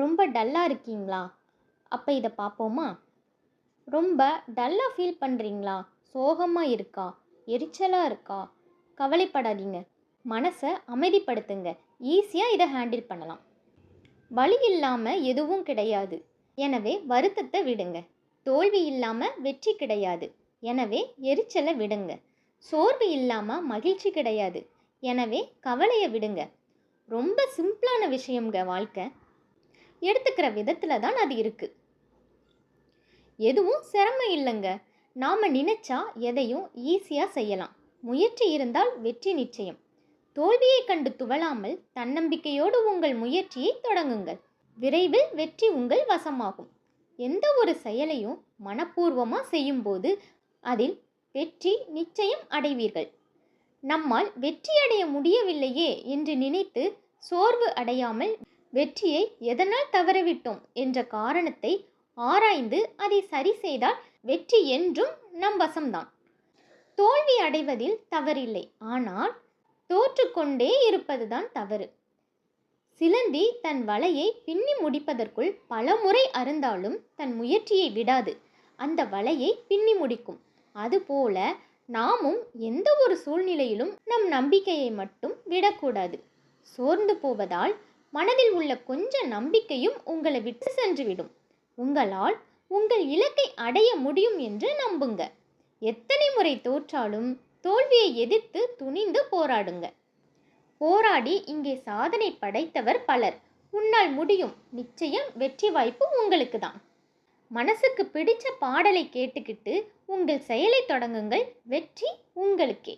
ரொம்ப டல்லாக இருக்கீங்களா? அப்போ இதை பார்ப்போமா ரொம்ப டல்லாக ஃபீல் பண்ணுறீங்களா சோகமாக இருக்கா? எரிச்சலாக இருக்கா? கவலைப்படாதீங்க. மனசை அமைதிப்படுத்துங்க. ஈஸியாக இதை ஹேண்டில் பண்ணலாம். வலி இல்லாமல் எதுவும் கிடையாது. எனவே வருத்தத்தை விடுங்க. தோல்வி இல்லாமல் வெற்றி கிடையாது. எனவே எரிச்சலை விடுங்க. சோர்வு இல்லாமல் மகிழ்ச்சி கிடையாது. எனவே கவலையை விடுங்க. ரொம்ப சிம்பிளான விஷயம்ங்க வாழ்க்கை. எடுத்துக்கிற விதத்தில் தான் அது இருக்குது எதுவும் சிரமம் இல்லைங்க. நாம் நினச்சா எதையும் ஈஸியாக செய்யலாம். முயற்சி இருந்தால் வெற்றி நிச்சயம். தோல்வியை கண்டு துவளாமல் தன்னம்பிக்கையோடு உங்கள் முயற்சியை தொடங்குங்கள். விரைவில் வெற்றி உங்கள் வசமாகும். எந்த ஒரு செயலையும் மனப்பூர்வமாக செய்யும்போது அதில் வெற்றி நிச்சயம் அடைவீர்கள். நம்மால் வெற்றி அடைய முடியவில்லையே என்று நினைத்து சோர்வு அடையாமல் வெற்றியை எதனால் தவறவிட்டோம் என்ற காரணத்தை ஆராய்ந்து அதை சரி செய்தால் வெற்றி என்றும் நம் வசம்தான். தோல்வி அடைவதில் தவறில்லை. ஆனால் தோற்றுக்கொண்டே இருப்பதுதான் தவறு. சிலந்தி தன் வலையை பின்னி முடிப்பதற்குள் பல முறை அருந்தாலும் தன் முயற்சியை விடாது. அந்த வலையை பின்னி முடிக்கும். அதுபோல நாமும் எந்த ஒரு சூழ்நிலையிலும் நம் நம்பிக்கையை மட்டும் விடக்கூடாது. சோர்ந்து போவதால் மனதில் உள்ள கொஞ்ச நம்பிக்கையும் உங்களை விட்டு சென்றுவிடும். உங்களால் உங்கள் இலக்கை அடைய முடியும் என்று நம்புங்க. எத்தனை முறை தோற்றாலும் தோல்வியை எதிர்த்து துணிந்து போராடுங்க. போராடி இங்கே சாதனை படைத்தவர் பலர். உன்னால் முடியும். நிச்சயம் வெற்றி வாய்ப்பு உங்களுக்கு தான். மனசுக்கு பிடிச்ச பாடலை கேட்டுக்கிட்டு உங்கள் செயலை தொடங்குங்கள். வெற்றி உங்களுக்கே.